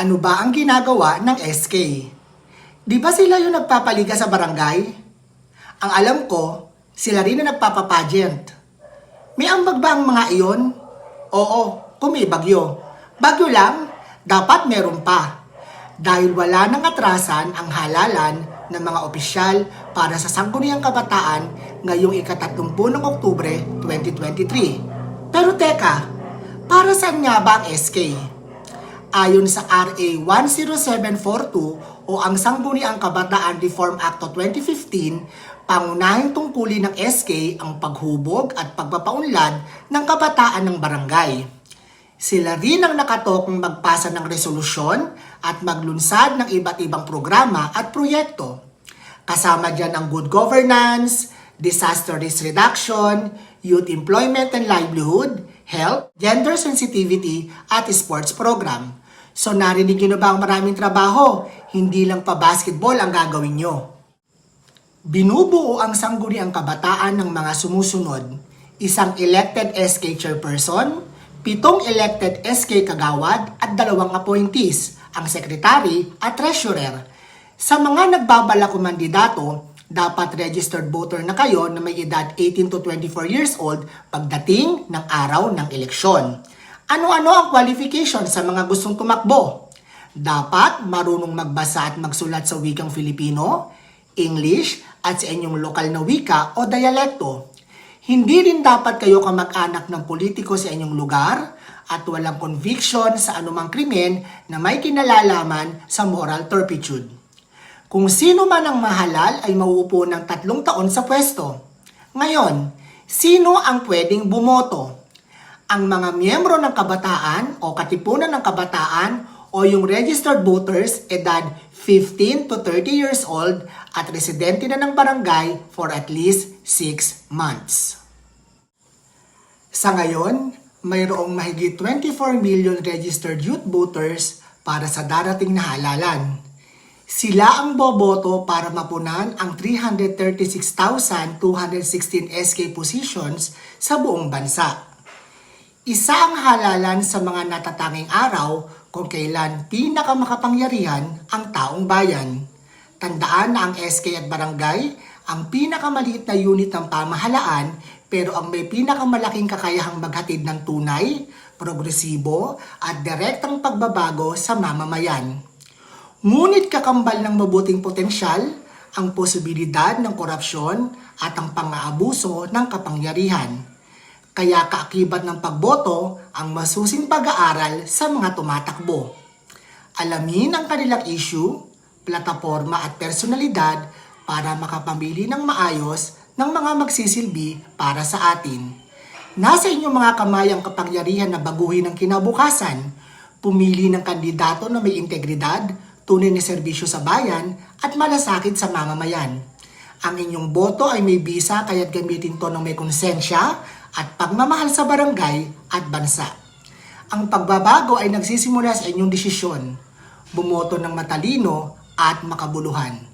Ano ba ang ginagawa ng SK? Di ba sila yung nagpapaliga sa barangay? Ang alam ko, sila rin na nagpapapageant. May ambag ba ang mga iyon? Oo, kung may bagyo. Bagyo lang, dapat meron pa. Dahil wala nang atrasan ang halalan ng mga opisyal para sa Sangguniang Kabataan ngayong ikatatlumpu ng Oktubre 2023. Pero teka, para saan nga ba ang SK? Ayon sa RA 10742 o ang Sangguniang Kabataan Reform Act of 2015, pangunahing tungkulin ng SK ang paghubog at pagpapaunlad ng kabataan ng barangay. Sila rin ang nakatokong magpasa ng resolusyon at maglunsad ng iba't ibang programa at proyekto. Kasama dyan ang good governance, disaster risk reduction, youth employment and livelihood, health, gender sensitivity, at sports program. So narinig nyo na ba ang maraming trabaho? Hindi lang pa basketball ang gagawin nyo. Binubuo ang sangguniang kabataan ng mga sumusunod, isang elected SK chairperson, pitong elected SK kagawad at dalawang appointees, ang secretary at treasurer. Sa mga nagbabalak kumandidato, dapat registered voter na kayo na may edad 18 to 24 years old pagdating ng araw ng eleksyon. Ano-ano ang qualification sa mga gustong tumakbo? Dapat marunong magbasa at magsulat sa wikang Filipino, English, at sa inyong lokal na wika o dialekto. Hindi rin dapat kayo kamag-anak ng politiko sa inyong lugar at walang conviction sa anumang krimen na may kinalalaman sa moral turpitude. Kung sino man ang mahalal ay mauupo ng tatlong taon sa pwesto. Ngayon, sino ang pwedeng bumoto? Ang mga miyembro ng kabataan o katipunan ng kabataan o yung registered voters edad 15 to 30 years old at residente na ng barangay for at least 6 months. Sa ngayon, mayroong mahigit 24 million registered youth voters para sa darating na halalan. Sila ang boboto para mapunan ang 336,216 SK positions sa buong bansa. Isa ang halalan sa mga natatanging araw kung kailan pinakamakapangyarihan ang taong bayan. Tandaan na ang SK at barangay ang pinakamaliit na unit ng pamahalaan pero ang may pinakamalaking kakayahang maghatid ng tunay, progresibo at direktang pagbabago sa mamamayan. Ngunit kakambal ng mabuting potensyal ang posibilidad ng korupsyon at ang pang-aabuso ng kapangyarihan. Kaya kaakibat ng pagboto ang masusing pag-aaral sa mga tumatakbo. Alamin ang kanilang issue, plataforma at personalidad para makapamili ng maayos ng mga magsisilbi para sa atin. Nasa inyong mga kamay ang kapangyarihan na baguhin ang kinabukasan, pumili ng kandidato na may integridad, tunay na serbisyo sa bayan at malasakit sa mamamayan. Ang inyong boto ay may bisa kaya't gamitin to ng may konsensya at pagmamahal sa barangay at bansa. Ang pagbabago ay nagsisimula sa inyong desisyon. Bumoto ng matalino at makabuluhan.